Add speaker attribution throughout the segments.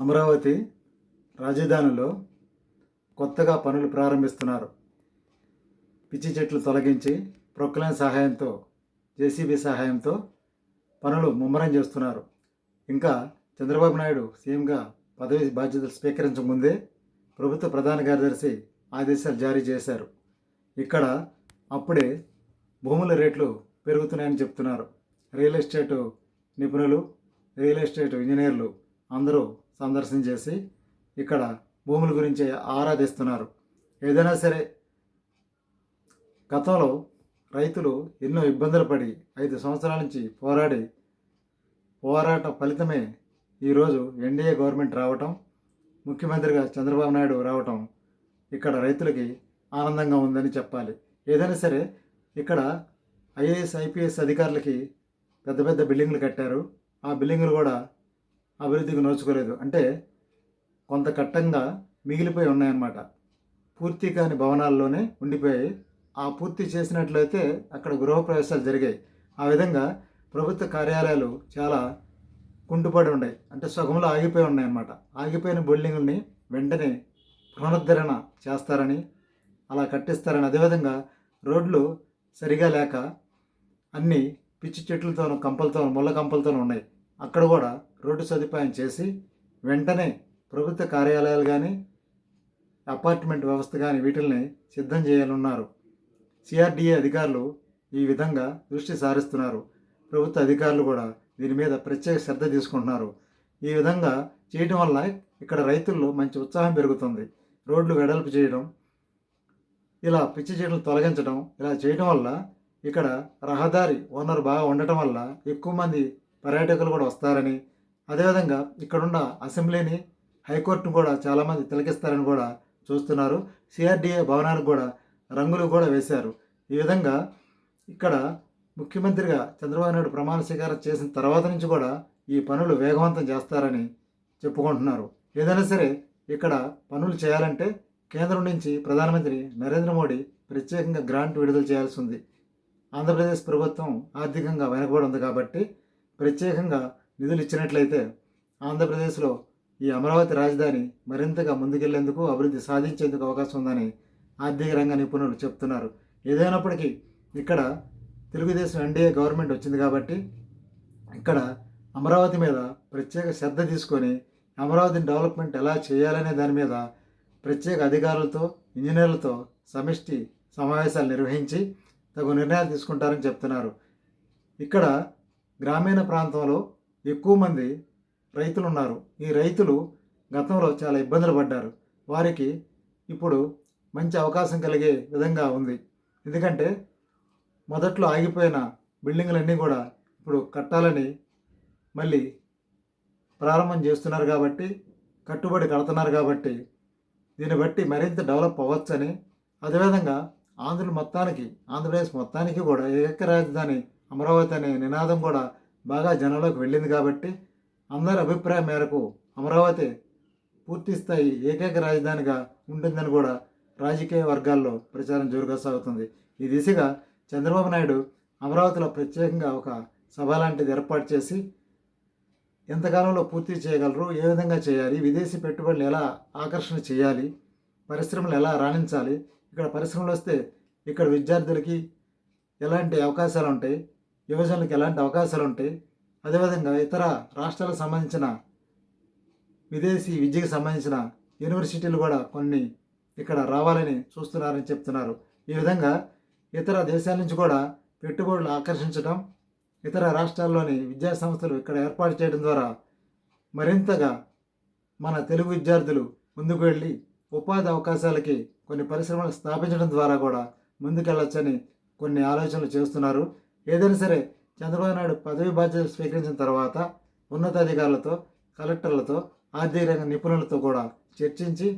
Speaker 1: అమరావతి రాజధానిలో కొత్తగా పనులు ప్రారంభిస్తున్నారు. పిచ్చి చెట్లు తొలగించి ప్రొక్లైన్ సహాయంతో జేసీబీ సహాయంతో పనులు ముమ్మరం చేస్తున్నారు. ఇంకా చంద్రబాబు నాయుడు సీఎంగా పదవి బాధ్యతలు స్వీకరించక ముందే ప్రభుత్వ ప్రధాన కార్యదర్శి ఆదేశాలు జారీ చేశారు. ఇక్కడ అప్పుడే భూముల రేట్లు పెరుగుతున్నాయని చెప్తున్నారు. రియల్ ఎస్టేట్ నిపుణులు రియల్ ఎస్టేట్ ఇంజనీర్లు అందరూ సందర్శన చేసి ఇక్కడ భూముల గురించి ఆరాధిస్తున్నారు. ఏదైనా సరే గతంలో రైతులు ఎన్నో ఇబ్బందులు పడి ఐదు సంవత్సరాల నుంచి పోరాడి పోరాట ఫలితమే ఈరోజు ఎన్డీఏ గవర్నమెంట్ రావటం ముఖ్యమంత్రిగా చంద్రబాబు నాయుడు రావటం ఇక్కడ రైతులకి ఆనందంగా ఉందని చెప్పాలి. ఏదైనా సరే ఇక్కడ ఐఏఎస్ ఐపీఎస్ అధికారులకి పెద్ద పెద్ద బిల్డింగ్లు కట్టారు. ఆ బిల్డింగులు కూడా అభివృద్ధికి నోచుకోలేదు అంటే కొంత కట్టంగా మిగిలిపోయి ఉన్నాయన్నమాట. పూర్తి కాని భవనాల్లోనే ఉండిపోయాయి. ఆ పూర్తి చేసినట్లయితే అక్కడ గృహప్రవేశాలు జరిగాయి. ఆ విధంగా ప్రభుత్వ కార్యాలయాలు చాలా కుంటుపడి ఉన్నాయి. అంటే సగంలో ఆగిపోయి ఉన్నాయన్నమాట. ఆగిపోయిన బిల్డింగుల్ని వెంటనే పునరుద్ధరణ చేస్తారని అలా కట్టిస్తారని అదేవిధంగా రోడ్లు సరిగా లేక అన్ని పిచ్చి చెట్లతోనూ కంపలతోనూ ముళ్ళ కంపలతోనూ ఉన్నాయి. అక్కడ కూడా రోడ్డు సదుపాయం చేసి వెంటనే ప్రభుత్వ కార్యాలయాలు కానీ అపార్ట్మెంట్ వ్యవస్థ కానీ వీటిల్ని సిద్ధం చేయాలన్నారు. సిఆర్డిఏ అధికారులు ఈ విధంగా దృష్టి సారిస్తున్నారు. ప్రభుత్వ అధికారులు కూడా దీని మీద ప్రత్యేక శ్రద్ధ తీసుకుంటున్నారు. ఈ విధంగా చేయడం వల్ల ఇక్కడ రైతుల్లో మంచి ఉత్సాహం పెరుగుతుంది. రోడ్లు వెడల్పు చేయడం ఇలా పిచ్చి చెట్లు తొలగించడం ఇలా చేయడం వల్ల ఇక్కడ రహదారి ఓనర్ బాగా ఉండటం వల్ల ఎక్కువ మంది పర్యాటకులు కూడా వస్తారని అదేవిధంగా ఇక్కడున్న అసెంబ్లీని హైకోర్టును కూడా చాలామంది తిలకిస్తారని కూడా చూస్తున్నారు. సిఆర్డీఏ భవనానికి కూడా రంగులు కూడా వేశారు. ఈ విధంగా ఇక్కడ ముఖ్యమంత్రిగా చంద్రబాబు నాయుడు ప్రమాణ స్వీకారం చేసిన తర్వాత నుంచి కూడా ఈ పనులు వేగవంతం చేస్తారని చెప్పుకుంటున్నారు. ఏదైనా సరే ఇక్కడ పనులు చేయాలంటే కేంద్రం నుంచి ప్రధానమంత్రి నరేంద్ర మోడీ ప్రత్యేకంగా గ్రాంట్ విడుదల చేయాల్సి ఉంది. ఆంధ్రప్రదేశ్ ప్రభుత్వం ఆర్థికంగా వెనకబడి ఉంది కాబట్టి ప్రత్యేకంగా నిధులు ఇచ్చినట్లయితే ఆంధ్రప్రదేశ్లో ఈ అమరావతి రాజధాని మరింతగా ముందుకెళ్ళేందుకు అభివృద్ధి సాధించేందుకు అవకాశం ఉందని ఆర్థిక రంగ నిపుణులు చెప్తున్నారు. ఏదైనప్పటికీ ఇక్కడ తెలుగుదేశం ఎన్డీఏ గవర్నమెంట్ వచ్చింది కాబట్టి ఇక్కడ అమరావతి మీద ప్రత్యేక శ్రద్ధ తీసుకొని అమరావతిని డెవలప్మెంట్ ఎలా చేయాలనే దాని మీద ప్రత్యేక అధికారులతో ఇంజనీర్లతో సమిష్టి సమావేశాలు నిర్వహించి తగు నిర్ణయాలు తీసుకుంటారని చెప్తున్నారు. ఇక్కడ గ్రామీణ ప్రాంతంలో ఎక్కువ మంది రైతులు ఉన్నారు ఈ రైతులు గతంలో చాలా ఇబ్బందులు పడ్డారు. వారికి ఇప్పుడు మంచి అవకాశం కలిగే విధంగా ఉంది. ఎందుకంటే మొదట్లో ఆగిపోయిన బిల్డింగులన్నీ కూడా ఇప్పుడు కట్టాలని మళ్ళీ ప్రారంభం చేస్తున్నారు కాబట్టి కట్టుబడి కడుతున్నారు కాబట్టి దీన్ని బట్టి మరింత డెవలప్ అవ్వచ్చని అదేవిధంగా ఆంధ్రుల మొత్తానికి ఆంధ్రప్రదేశ్ మొత్తానికి కూడా ఏక రాజధాని అమరావతి అనే నినాదం కూడా బాగా జనంలోకి వెళ్ళింది కాబట్టి అందరి అభిప్రాయం మేరకు అమరావతి పూర్తి స్థాయి ఏకైక రాజధానిగా ఉంటుందని కూడా రాజకీయ వర్గాల్లో ప్రచారం జోరుగా సాగుతుంది. ఈ దిశగా చంద్రబాబు నాయుడు అమరావతిలో ప్రత్యేకంగా ఒక సభ లాంటిది ఏర్పాటు చేసి ఎంతకాలంలో పూర్తి చేయగలరు ఏ విధంగా చేయాలి విదేశీ పెట్టుబడులు ఎలా ఆకర్షణ చేయాలి పరిశ్రమలు ఎలా రాణించాలి ఇక్కడ పరిశ్రమలు వస్తే ఇక్కడ విద్యార్థులకి ఎలాంటి అవకాశాలు ఉంటాయి యువజనులకు ఎలాంటి అవకాశాలు ఉంటాయి అదేవిధంగా ఇతర రాష్ట్రాలకు సంబంధించిన విదేశీ విద్యకు సంబంధించిన యూనివర్సిటీలు కూడా కొన్ని ఇక్కడ రావాలని చూస్తున్నారని చెప్తున్నారు. ఈ విధంగా ఇతర దేశాల నుంచి కూడా పెట్టుబడులు ఆకర్షించడం ఇతర రాష్ట్రాల్లోని విద్యా సంస్థలు ఇక్కడ ఏర్పాటు చేయడం ద్వారా మరింతగా మన తెలుగు విద్యార్థులు ముందుకు వెళ్ళి ఉపాధి అవకాశాలకి కొన్ని పరిశ్రమలు స్థాపించడం ద్వారా కూడా ముందుకెళ్ళొచ్చని కొన్ని ఆలోచనలు చేస్తున్నారు. ఏదైనా సరే చంద్రబాబు నాయుడు పదవి బాధ్యత స్వీకరించిన తర్వాత ఉన్నతాధికారులతో కలెక్టర్లతో ఆర్థిక రంగ నిపుణులతో కూడా చర్చించి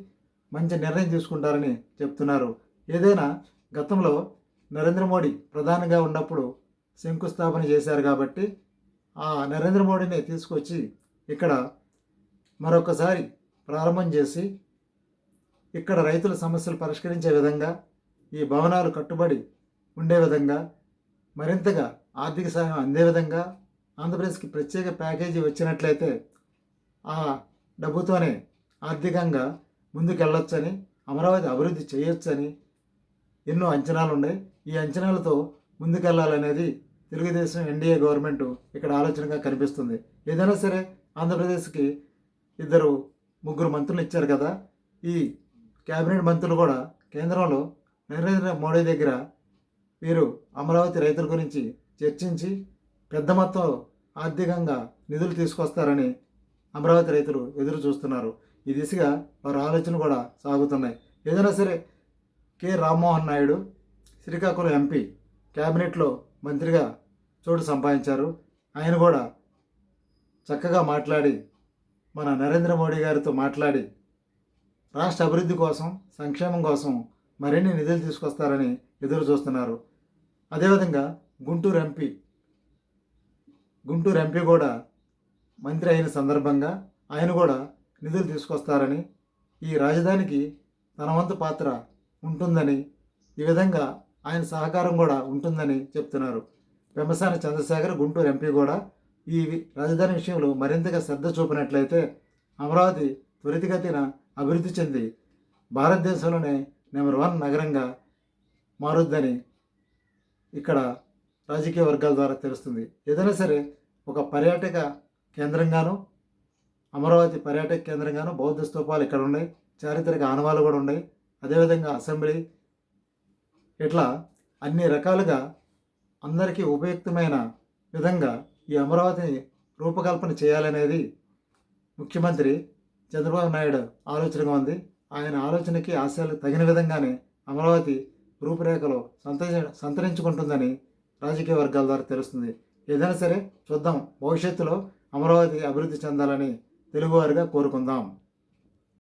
Speaker 1: మంచి నిర్ణయం తీసుకుంటారని చెప్తున్నారు. ఏదైనా గతంలో నరేంద్ర మోడీ ప్రధానిగా ఉన్నప్పుడు శంకుస్థాపన చేశారు కాబట్టి ఆ నరేంద్ర మోడీని తీసుకొచ్చి ఇక్కడ మరొకసారి ప్రారంభం చేసి ఇక్కడ రైతుల సమస్యలు పరిష్కరించే విధంగా ఈ భవనాలు కట్టుబడి ఉండే విధంగా మరింతగా ఆర్థిక సహాయం అందే విధంగా ఆంధ్రప్రదేశ్కి ప్రత్యేక ప్యాకేజీ వచ్చినట్లయితే ఆ డబ్బుతోనే ఆర్థికంగా ముందుకెళ్ళొచ్చని అమరావతి అభివృద్ధి చేయొచ్చని ఎన్నో అంచనాలు ఉన్నాయి ఈ అంచనాలతో ముందుకెళ్ళాలనేది తెలుగుదేశం ఎన్డీఏ గవర్నమెంట్ ఇక్కడ ఆలోచనగా కనిపిస్తుంది. ఏదైనా సరే ఆంధ్రప్రదేశ్కి ఇద్దరు ముగ్గురు మంత్రులు ఇచ్చారు కదా ఈ కేబినెట్ మంత్రులు కూడా కేంద్రంలో నరేంద్ర మోడీ దగ్గర వీరు అమరావతి రైతుల గురించి చర్చించి పెద్ద మొత్తంలో ఆర్థికంగా నిధులు తీసుకొస్తారని అమరావతి రైతులు ఎదురు చూస్తున్నారు. ఈ దిశగా వారి ఆలోచనలు కూడా సాగుతున్నాయి. ఏదైనా సరే కె. రామ్మోహన్ నాయుడు శ్రీకాకుళం ఎంపీ క్యాబినెట్లో మంత్రిగా చోటు సంపాదించారు. ఆయన కూడా చక్కగా మాట్లాడి మన నరేంద్ర మోడీ గారితో మాట్లాడి రాష్ట్ర అభివృద్ధి కోసం సంక్షేమం కోసం మరిన్ని నిధులు తీసుకొస్తారని ఎదురు చూస్తున్నారు. అదేవిధంగా గుంటూరు ఎంపీ గుంటూరు ఎంపీ కూడా మంత్రి అయిన సందర్భంగా ఆయన కూడా నిధులు తీసుకొస్తారని ఈ రాజధానికి తన వంతు పాత్ర ఉంటుందని ఈ విధంగా ఆయన సహకారం కూడా ఉంటుందని చెప్తున్నారు. పెమ్మసాని చంద్రశేఖర్ గుంటూరు ఎంపీ కూడా ఈ రాజధాని విషయంలో మరింతగా శ్రద్ధ చూపినట్లయితే అమరావతి త్వరితగతిన అభివృద్ధి చెంది భారతదేశంలోనే నెంబర్ వన్ నగరంగా మారుద్దని ఇక్కడ రాజకీయ వర్గాల ద్వారా తెలుస్తుంది. ఏదైనా సరే ఒక పర్యాటక కేంద్రంగాను అమరావతి పర్యాటక కేంద్రంగాను బౌద్ధ స్తూపాలు ఇక్కడ ఉన్నాయి. చారిత్రక ఆనవాలు కూడా ఉన్నాయి. అదేవిధంగా అసెంబ్లీ ఇట్లా అన్ని రకాలుగా అందరికీ ఉపయుక్తమైన విధంగా ఈ అమరావతిని రూపకల్పన చేయాలనేది ముఖ్యమంత్రి చంద్రబాబు నాయుడు ఆలోచనగా ఉంది. ఆయన ఆలోచనకి ఆశయాలు తగిన విధంగానే అమరావతి రూపురేఖలో సంతరించ సంతరించుకుంటుందని రాజకీయ వర్గాల ద్వారా తెలుస్తుంది. ఏదైనా సరే చూద్దాం. భవిష్యత్తులో అమరావతి అభివృద్ధి చెందాలని తెలుగువారిగా కోరుకుందాం.